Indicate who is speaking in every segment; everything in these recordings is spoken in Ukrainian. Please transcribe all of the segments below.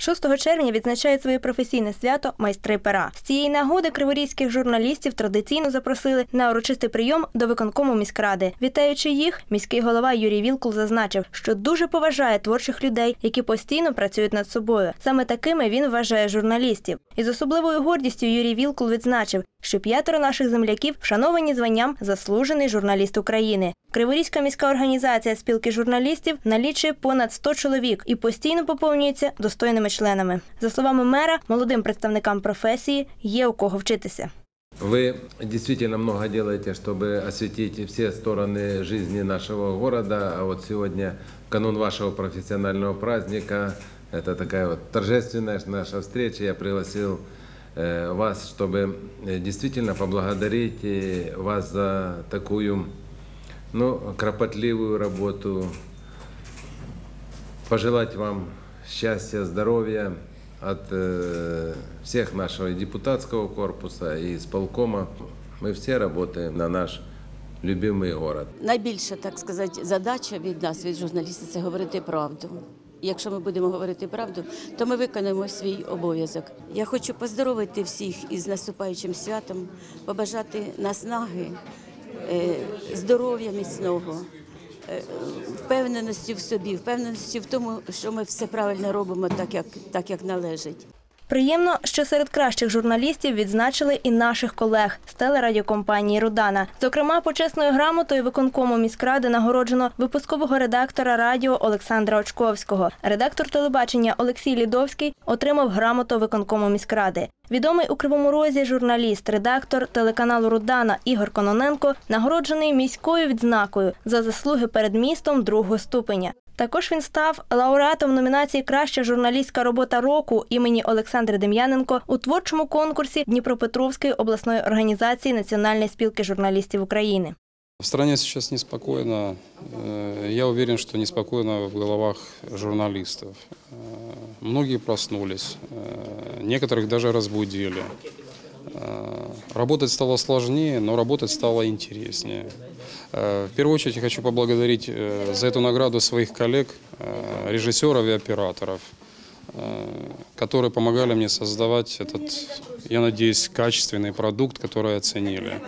Speaker 1: 6 червня відзначають своє професійне свято майстри пера. З цієї нагоди криворізьких журналістів традиційно запросили на урочистий прийом до виконкому міськради. Вітаючи їх, міський голова Юрій Вілкул зазначив, що дуже поважає творчих людей, які постійно працюють над собою. Саме такими він вважає журналістів. І з особливою гордістю Юрій Вілкул відзначив, що п'ятеро наших земляків вшановані званням заслужений журналіст України. Криворізька міська організація спілки журналістів налічує понад 100 чоловік і постійно поповнюється достойними членами. За словами мера, молодим представникам професії є у кого вчитися.
Speaker 2: Вы действительно много делаете, чтобы осветить все стороны жизни нашего города. А вот сегодня, в канун вашего профессионального праздника, это такая вот торжественная наша встреча. Я пригласил э, вас, чтобы э, действительно поблагодарить э, вас за такую ну, кропотливую работу, пожелать вам счастья, здоровья от э, всех нашего и депутатского корпуса и исполкома. Мы все работаем на наш любимый город.
Speaker 3: Найбільша, так сказати, задача від нас, від журналістів, це говорити правду. Якщо ми будемо говорити правду, то ми виконаємо свій обов'язок. Я хочу поздоровити всіх із наступаючим святом, побажати наснаги, е, здоров'я міцного, е, впевненості в собі, впевненості в тому, що ми все правильно робимо так, як, так, як належить.
Speaker 1: Приємно, що серед кращих журналістів відзначили і наших колег з телерадіокомпанії Рудана. Зокрема, почесною грамотою виконкому міськради нагороджено випускового редактора радіо Олександра Очковського. Редактор телебачення Олексій Лідовський отримав грамоту виконкому міськради. Відомий у Кривому Розі журналіст, редактор телеканалу Рудана Ігор Кононенко нагороджений міською відзнакою за заслуги перед містом другого ступеня. Також він став лауреатом номінації Краща журналістська робота року імені Олександри Дем'яненко у творчому конкурсі Дніпропетровської обласної організації Національної спілки журналістів України.
Speaker 4: В стране сейчас неспокойно. Э, Я уверен, что неспокойно в головах журналистов. Э, Многие проснулись, э, некоторых даже разбудили. Работать стало сложнее, но работать стало интереснее. Э, В первую очередь я хочу поблагодарить э, за эту награду своих коллег, э, режиссеров и операторов, которые помогали мне создавать этот, я надеюсь, качественный продукт, который оценили.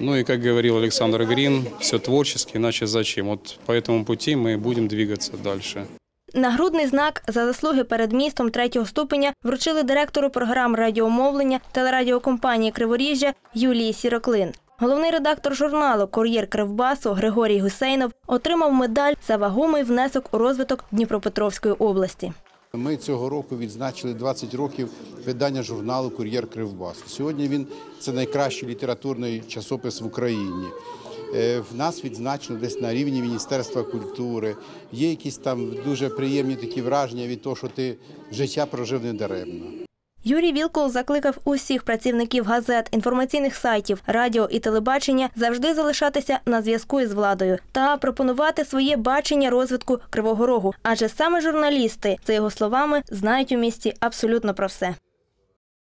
Speaker 4: Ну и, как говорил Александр Грин, все творчески, иначе зачем? Вот по этому пути мы будем двигаться дальше.
Speaker 1: Нагрудний знак за заслуги перед містом третього ступеня вручили директору програм радіомовлення телерадіокомпанії Криворіжжя Юлії Сіроклин. Головний редактор журналу Кур'єр Кривбасу Григорій Гусейнов отримав медаль за вагомий внесок у розвиток Дніпропетровської області.
Speaker 5: Ми цього року відзначили 20 років видання журналу Кур'єр Кривбасу. Сьогодні він це найкращий літературний часопис в Україні. Е, В нас відзначено десь на рівні Міністерства культури. Є якісь там дуже приємні такі враження від того, що ти життя прожив недаремно.
Speaker 1: Юрій Вілкул закликав усіх працівників газет, інформаційних сайтів, радіо і телебачення завжди залишатися на зв'язку із владою та пропонувати своє бачення розвитку Кривого Рогу. Адже саме журналісти, за його словами, знають у місті абсолютно про все.